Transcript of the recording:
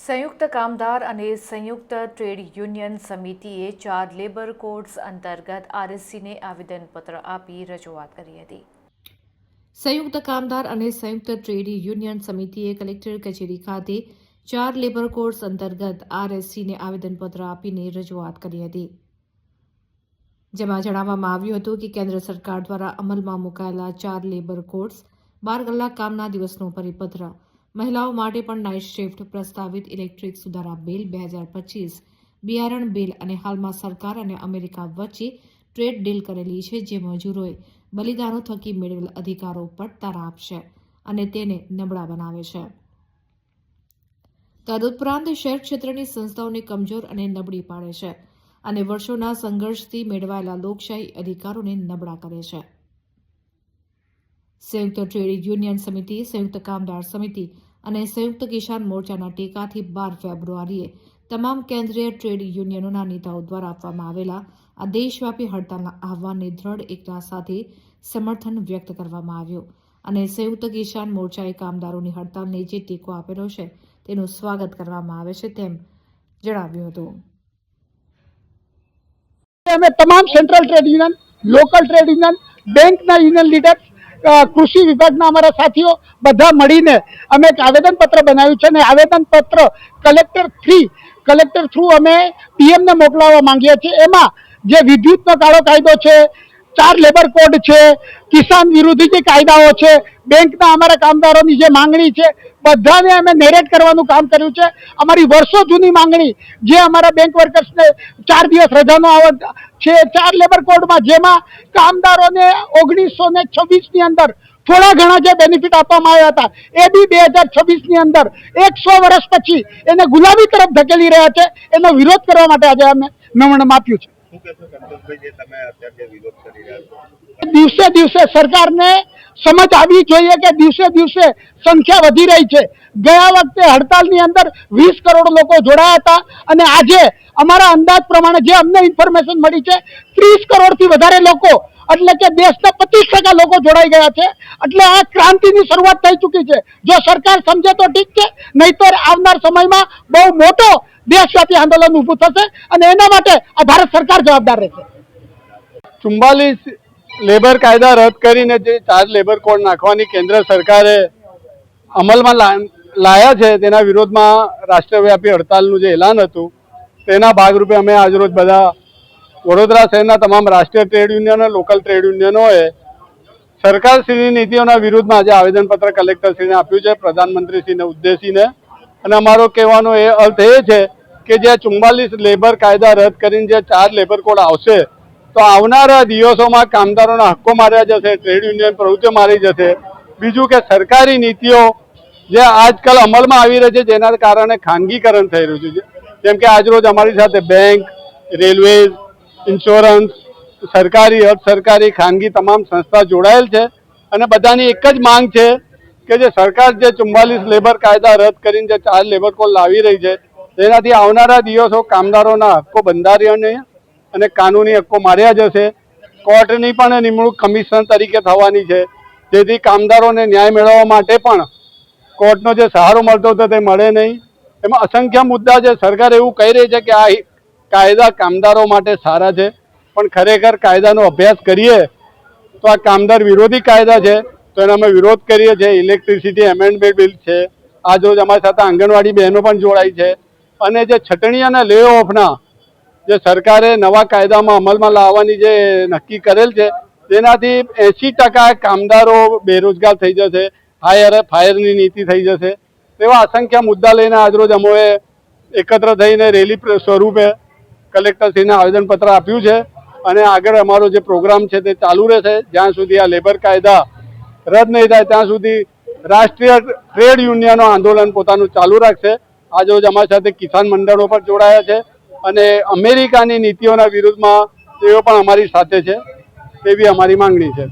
સંયુક્ત કામદાર અને સંયુક્ત ટ્રેડ યુનિયન સમિતિએ ચાર લેબર કોડ્સ અંતર્ગત આરએસસીને આવેદનપત્ર આપી રજૂઆત કરી હતી. સંયુક્ત કામદાર અને સંયુક્ત ટ્રેડ યુનિયન સમિતિએ કલેક્ટર કચેરી ખાતે ચાર લેબર કોડ્સ અંતર્ગત આરએસસીને આવેદનપત્ર આપીને રજૂઆત કરી હતી. જેમાં જણાવવામાં આવ્યું હતું કે કેન્દ્ર સરકાર દ્વારા અમલમાં મુકાયેલા ચાર લેબર કોડ્સ બાર કલાક કામના દિવસનો પરિપત્ર મહિલાઓ માટે પણ નાઇટ શિફ્ટ પ્રસ્તાવિત ઇલેક્ટ્રિક સુધારા બિલ બે હજાર પચીસ. બિયારણ બિલ અને હાલમાં સરકાર અને અમેરિકા વચ્ચે ટ્રેડ ડીલ કરેલી છે જે મજૂરોએ બલિદાનો થકી મેળવેલ અધિકારો પર તારા આપશે અને તેને નબળા બનાવે છે. તદુપરાંત શહેર ક્ષેત્રની સંસ્થાઓને કમજોર અને નબળી પાડે છે અને વર્ષોના સંઘર્ષથી મેળવાયેલા લોકશાહી અધિકારોને નબળા કરે છે. સંયુક્ત ટ્રેડ યુનિયન સમિતિ સંયુક્ત કામદાર સમિતિ અને સંયુક્ત કિસાન મોરચાના ટેકાથી બાર ફેબ્રુઆરીએ તમામ કેન્દ્રીય ટ્રેડ યુનિયનોના નેતાઓ દ્વારા આપવામાં આવેલા આ દેશવ્યાપી હડતાલના આહવાનને દ્રઢ એકતા સાથે સમર્થન વ્યક્ત કરવામાં આવ્યું અને સંયુક્ત કિસાન મોરચાએ કામદારોની હડતાલને જે ટેકો આપેલો છે તેનું સ્વાગત કરવામાં આવે છે તેમ જણાવ્યું હતું. અમે તમામ central trade union local trade union બેંકના યુનિયન લીડર્સ અ, કૃષિ વિભાગના અમારા સાથીઓ બધા મળીને અમે એક આવેદનપત્ર બનાવ્યું છે અને આવેદનપત્ર કલેક્ટર થ્રી, કલેક્ટર થ્રુ અમે પીએમને મોકલાવવા માંગીએ છીએ. એમાં જે વિદ્યુતનો કાળો કાયદો છે, ચાર લેબર કોડ છે, કિસાન વિરોધી જે કાયદાઓ છે, બેંકના અમારા કામદારોની જે માંગણી છે, બધાને અમે નેરેટ કરવાનું કામ કર્યું છે. અમારી વર્ષો જૂની માંગણી, જે અમારા બેંક વર્કર્સને ચાર દિવસ રજાનો આવત છે. ચાર લેબર કોડમાં જેમાં કામદારોને ઓગણીસો ને છવ્વીસની અંદર થોડા ઘણા જે બેનિફિટ આપવામાં આવ્યા હતા. એ બી બે હજાર છવ્વીસની અંદર એકસો વર્ષ પછી એને ગુલાબી તરફ ધકેલી રહ્યા છે. એનો વિરોધ કરવા માટે આજે અમે નમણ આપ્યું છે. દિવસે દિવસે સરકારને સમજ આવવી જોઈએ કે દિવસે દિવસે સંખ્યા વધી રહી છે. ગયા વખતે હડતાલની અંદર વીસ કરોડ લોકો જોડાયા હતા અને આજે અમારા અંદાજ પ્રમાણે જે અમને ઇન્ફોર્મેશન મળી છે, ત્રીસ કરોડથી વધારે લોકો, એટલે કે દેશના પચીસ ટકા લોકો જોડાઈ ગયા છે. એટલે આ ક્રાંતિની શરૂઆત થઈ ચૂકી છે. જો સરકાર સમજે તો ઠીક છે, નહીતર આવનાર સમયમાં બહુ મોટો દેશવ્યાપી આંદોલન ઊભું થશે અને એના માટે આ ભારત સરકાર જવાબદાર રહેશે. ચુમ્બાલીસ લેબર કાયદા રદ કરીને જે ચાર લેબર કોડ નાખવાની કેન્દ્ર સરકારે અમલમાં લાયા છે, તેના વિરોધમાં રાષ્ટ્રવ્યાપી હડતાલનું જે એલાન હતું, તેના ભાગરૂપે અમે આજરોજ બધા વડોદરા શહેરના તમામ રાષ્ટ્રીય ટ્રેડ યુનિયનો લોકલ ટ્રેડ યુનિયનોએ સરકારશ્રીની નીતિઓના વિરુદ્ધમાં આજે આવેદનપત્ર કલેક્ટરશ્રીને આપ્યું છે, પ્રધાનમંત્રીશ્રીને, ઉદ્દેશીને. અને અમારો કહેવાનો એ અર્થ એ છે કે જે ચુમ્બાલીસ લેબર કાયદા રદ કરીને જે ચાર લેબર કોડ આવશે, તો આવનારા દિવસોમાં કામદારોના હક્કો માર્યા જશે, ટ્રેડ યુનિયન પ્રવૃત્તિઓ મારી જશે. બીજું કે સરકારી નીતિઓ જે આજકાલ અમલમાં આવી રહી છે, જેના કારણે ખાનગીકરણ થઈ રહ્યું છે. જેમ કે આજરોજ અમારી સાથે બેંક, રેલવેઝ, ઇન્સ્યોરન્સ, સરકારી અર્ધ સરકારી ખાનગી તમામ સંસ્થા જોડાયેલ છે. અને બધાની એક જ માંગ છે કે જે સરકાર જે ચુમ્માલીસ લેબર કાયદા રદ કરીને જે ચાર લેબર કોડ લાવી રહી છે તેનાથી આવનારા દિવસો કામદારોના હક્કો બંધારણીય અને કાનૂની હક્કો માર્યા જશે. કોર્ટની પણ નિમણૂક કમિશનર તરીકે થવાની છે. જેથી કામદારોને ન્યાય મેળવવા માટે પણ કોર્ટનો જે સહારો મળતો હતો તે મળે નહીં. એમાં અસંખ્ય મુદ્દા છે. સરકાર એવું કહી રહી છે કે આ કાયદા કામદારો માટે સારા છે. પણ ખરેખર કાયદાનો અભ્યાસ કરીએ તો આ કામદાર વિરોધી કાયદા છે. તો એનો અમે વિરોધ કરીએ છીએ. ઇલેક્ટ્રિસિટી એમેન્ડમેન્ટ બિલ છે. આજ રોજ અમારી સાથે આંગણવાડી બહેનો પણ જોડાઈ છે. અને જે છટણી અને લે ઓફના જે સરકારે નવા કાયદામાં અમલમાં લાવવાની જે નક્કી કરેલ છે, તેનાથી એંસી ટકા કામદારો બેરોજગાર થઈ જશે ફાયર ફાયરની નીતિ થઈ જશે. તેવા અસંખ્ય મુદ્દા લઈને આજરોજ અમોએ એકત્ર થઈને રેલી સ્વરૂપે કલેક્ટરશ્રીને આવેદનપત્ર આપ્યું છે અને આગળ અમારો જે પ્રોગ્રામ છે તે ચાલુ રહેશે. જ્યાં સુધી આ લેબર કાયદા રદ નહીં થાય, ત્યાં સુધી રાષ્ટ્રીય ટ્રેડ યુનિયનો આંદોલન પોતાનું ચાલુ રાખશે. આજે રોજ અમારી સાથે કિસાન મંડળો પણ જોડાયા છે અને અમેરિકાની નીતિઓના વિરુદ્ધમાં તેઓ પણ અમારી સાથે છે તેવી અમારી માંગણી છે.